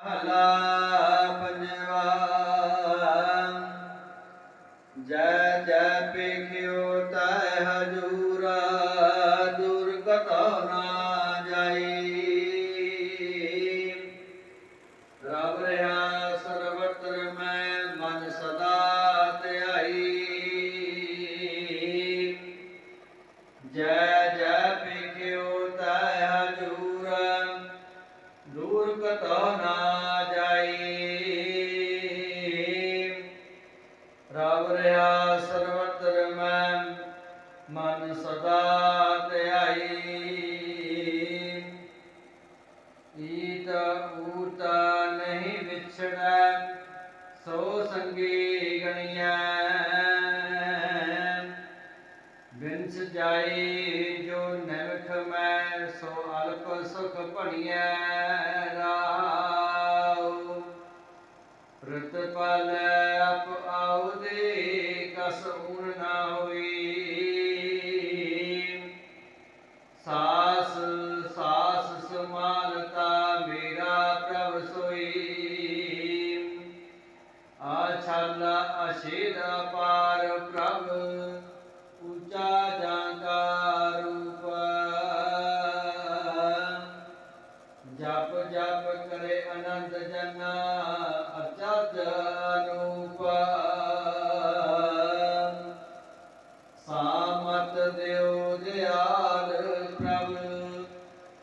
ਮਹਲਾ ਪੰਜਵਾ ਜੈ ਜੈ ਪੇਖਿਓ ਤੈ ਹਜੂਰਾ ਦੁਰ ਕਤੋ ਨਾ ਜਾਈ। ਰਬ ਰਹਾ ਸਰਵਤਰ ਮੈਂ ਮਨ ਸਦਾ ਧਿਆਈ। ਜੈ ਜੈ ਪੇਖਿਓ ਤੈ ਹਜੂਰਾ ਦੂਰ ਰਬ ਰਿਆ ਸਰਵਤਰ ਮੈਂ ਮਨ ਸਦਾ ਧਿਆਈ। ਈਤ ਊਤ ਨਹੀਂ ਵਿਛੜੈ, ਸੋ ਸੰਗੀ ਗਣੀਐ। ਬਿਨਸ ਜਾਈ ਜੋ ਨਿਰਖ ਮੈਂ, ਸੋ ਅਲਪ ਸੁਖ ਭਣੀਐ। ਰਾਉ ਪ੍ਰਤਪਲ ਅਪ ਆਉਦੇ, ਕਸ ਊਨ ਨਾ ਹੋਈ। ਸਾਸ ਸਾਸ ਸਮਾਨਤਾ ਮੇਰਾ ਪ੍ਰਭ ਸੋਈ। ਆਛਲ ਅਸ਼ੇਦ ਪਾਰ ਪ੍ਰਭ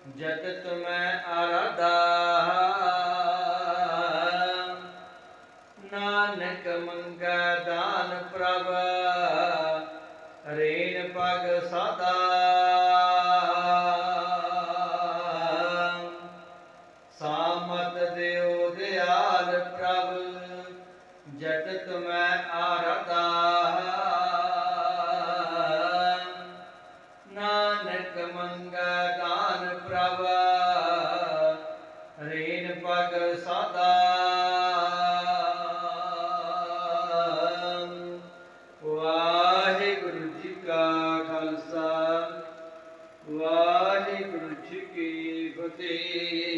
ਜਗਤ ਮੈਂ ਆਰਾਧਾ। ਨਾਨਕ ਮੰਗਾ ਦਾਨ ਪ੍ਰਭ, ਰੇਨ ਪਗ ਸਦਾ। ਸਾਮਤ ਦਿਓ ਦਿਆਲ ਪ੍ਰਭ, ਜਗਤ ਮੈਂ ਨਾਨਕ ਮੰਗਾ ਦਾਨ ਪ੍ਰਭ ਰੇਨ ਪਗ ਵਾਹਿਗੁਰੂ ਜੀ ਕਾ ਖਾਲਸਾ ਵਾਹਿਗੁਰੂ ਜੀ ਕੀ ਫਤਿਹ